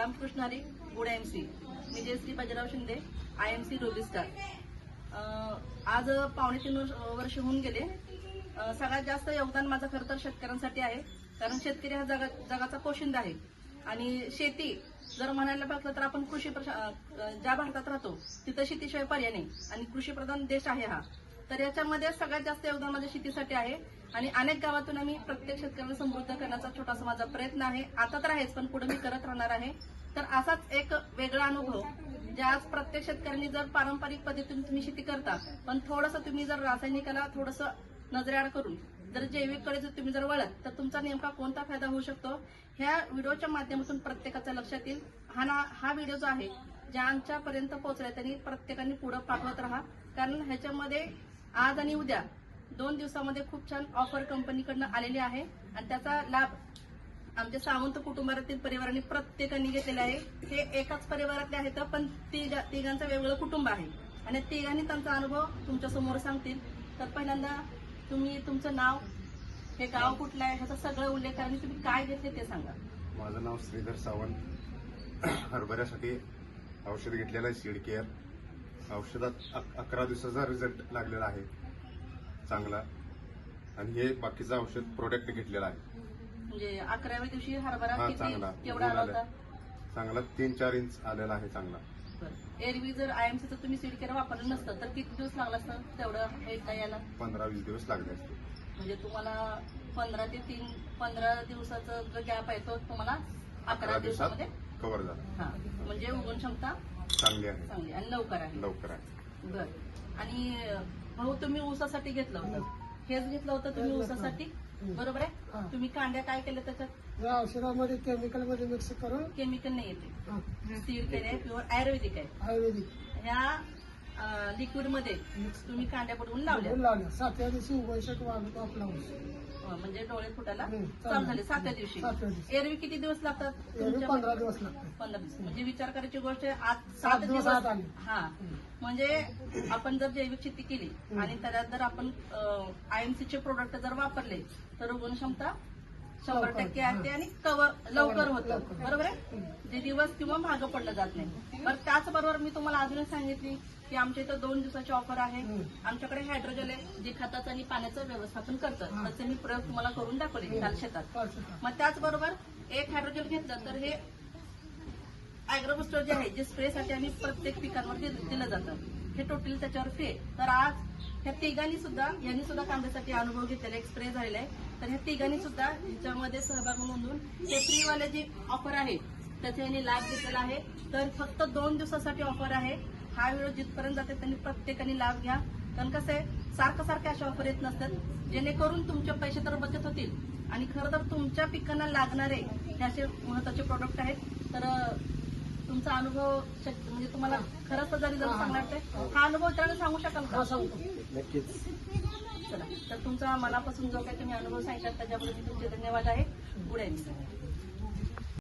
रामकृष्णारी good M C. Me Jayashree Bajirao Shinde I M C रोबिस्टार आज पावणे तीन वर्ष होऊन गेले. सगळ्यात जास्त योगदान माझं खरं तर शेतकऱ्यांसाठी आहे. कारण शेतकरी हा जगा जगाचा पोशिंदा आहे. आणि शेती जर म्हणायला बघलं तर आपण कृषी प्रशा- ज्या भारतात राहतो तिथं शेतीशिवाय पर्याय नाही. आणि कृषीप्रधान देश आहे हा. तर याच्यामध्ये सगळ्यात जास्त योगदान माझ्या शेतीसाठी आहे. आणि अनेक गावातून आम्ही प्रत्येक शेतकऱ्याला समृद्ध करण्याचा छोटासा माझा प्रयत्न आहे. आता तर आहेच पण पुढे मी करत राहणार आहे. तर असाच एक वेगळा अनुभव जे आज प्रत्येक शेतकऱ्यांनी जर पारंपरिक पद्धतीने तुम्ही शेती करता पण थोडंसं तुम्ही जर रासायनिकाला थोडंसं नजरेआड करून जर जैविककडे जर तुम्ही जर वळत तर तुमचा नेमका कोणता फायदा होऊ शकतो? ह्या व्हिडिओच्या माध्यमातून प्रत्येकाच्या लक्षात येईल. हा ना हा व्हिडिओ जो आहे ज्यांच्यापर्यंत पोहोचलाय त्यांनी प्रत्येकाने पुढे पाठवत राहा. कारण ह्याच्यामध्ये आज आणि उद्या दोन दिवसामध्ये खूप छान ऑफर कंपनीकडनं आलेली आहे. आणि त्याचा लाभ आमच्या सावंत कुटुंबातील परिवारांनी प्रत्येकाने घेतलेला आहे. हे एकाच परिवारातले आहेत पण तिघा तिघांचं वेगवेगळं कुटुंब आहे. आणि तिघांनी त्यांचा अनुभव तुमच्यासमोर सांगतील. तर पहिल्यांदा तुम्ही तुमचं नाव हे गाव कुठलं आहे ह्याचा सगळं उल्लेख करा आणि तुम्ही काय घेतले ते सांगा. माझं नाव श्रीधर सावंत. हरभऱ्यासाठी औषध घेतलेलं आहे सीड केअर औषधात अक- अकरा दिवसाचा रिझल्ट लागलेला आहे. चांगला. आणि हे बाकीचं औषध प्रोडक्ट घेतलेलं आहे. म्हणजे अकराव्या दिवशी हरभरा हा किती? चांगला. आला होता? चांगला. तीन चार इंच आलेला आहे चांगला. बरं. एरवी जर आयएमसीचं तुम्ही सीड केअर वापरलं नसतं तर किती दिवस लागला असतं? तेवढं हे काय याला पंधरा वीस दिवस लागले असते. म्हणजे तुम्हाला पंधरा ते तीन पंधरा दिवसाचा जो गॅप आहे तो तुम्हाला अकरा अकरा दिवसात दिवसामध्ये कव्हर झाला. हा. म्हणजे उगवण क्षमता चांगली आहे. चांगली आणि लवकर आहे. लवकर आहे. बर. आणि भाऊ तुम्ही ऊसासाठी घेतलं होतं. हेच घेतलं होतं तुम्ही ऊसासाठी? बरोबर हा. आहे तुम्ही कांड्या काय केल्या त्याच्यात? या औषधामध्ये केमिकलमध्ये मिक्स करून. केमिकल नाही येते. हा, केले आहे प्युअर आयुर्वेदिक आहे. आयुर्वेदिक ह्या लिक्विडमध्ये तुम्ही कांड्या पडवून लावल्या. लावल्या. सातव्या दिवशी उभयशक वाढतो आपला ऊस. अं, म्हणजे डोळे फुटायला चालू झाले सातव्या दिवशी. एरवी किती दिवस लागतात पंधरा दिवस म्हणजे विचार करायची गोष्ट आहे, आज सात दिवस. हा. म्हणजे आपण जर जैविक शेती केली. आणि त्याच्यात जर आपण आयएमसी चे प्रोडक्ट जर वापरले तर उगवण क्षमता शंभर टक्के हा. असते आणि कवर लवकर होतं. बरोबर आहे? जे दिवस किंवा मागं पडलं जात नाही. बरं त्याचबरोबर मी तुम्हाला अजूनच सांगितली की आमच्या इथं दोन दिवसाची ऑफर आहे. आमच्याकडे हायड्रोजल आहे जे खताचं आणि पाण्याचं व्यवस्थापन करतं. हा. त्याचे मी प्रयोग तुम्हाला करून दाखवले काल शेतात. मग त्याचबरोबर एक हायड्रोजल घेतलं तर हे अॅग्रोबुस्टर जे आहे जे स्प्रेसाठी आम्ही प्रत्येक पिकांवर दिलं जातं. हे टोटल त्याच्यावर फ्री आहे. तर आज ह्या तिघांनी सुद्धा यांनी सुद्धा कांद्यासाठी अनुभव घेतलेला एक स्प्रे झालेला आहे. तर ह्या तिघांनी सुद्धा ह्याच्यामध्ये सहभाग नोंदवून हे फ्रीवाले जी ऑफर आहे त्याचा यांनी लाभ घेतलेला आहे. तर फक्त दोन दिवसासाठी ऑफर आहे. हा व्हिडिओ जिथपर्यंत जाते त्यांनी प्रत्येकाने लाभ घ्या. कारण कसं आहे सारखं सारखे अशा ऑफर येत नसतात. जेणेकरून तुमचे पैसे तर बचत होतील. आणि खरं तर तुमच्या पिकांना लागणारे हे असे महत्त्वाचे प्रोडक्ट आहेत. तर तुमचा अनुभव शक- म्हणजे तुम्हाला खरंच जरी जर सांगणार ते हा अनुभव इतरांना सांगू शकाल का? सांगतो. चला तर तुमचा मनापासून जो काही तुम्ही अनुभव सांगितला त्याच्याबद्दल तुमचे धन्यवाद आहे. पुढे.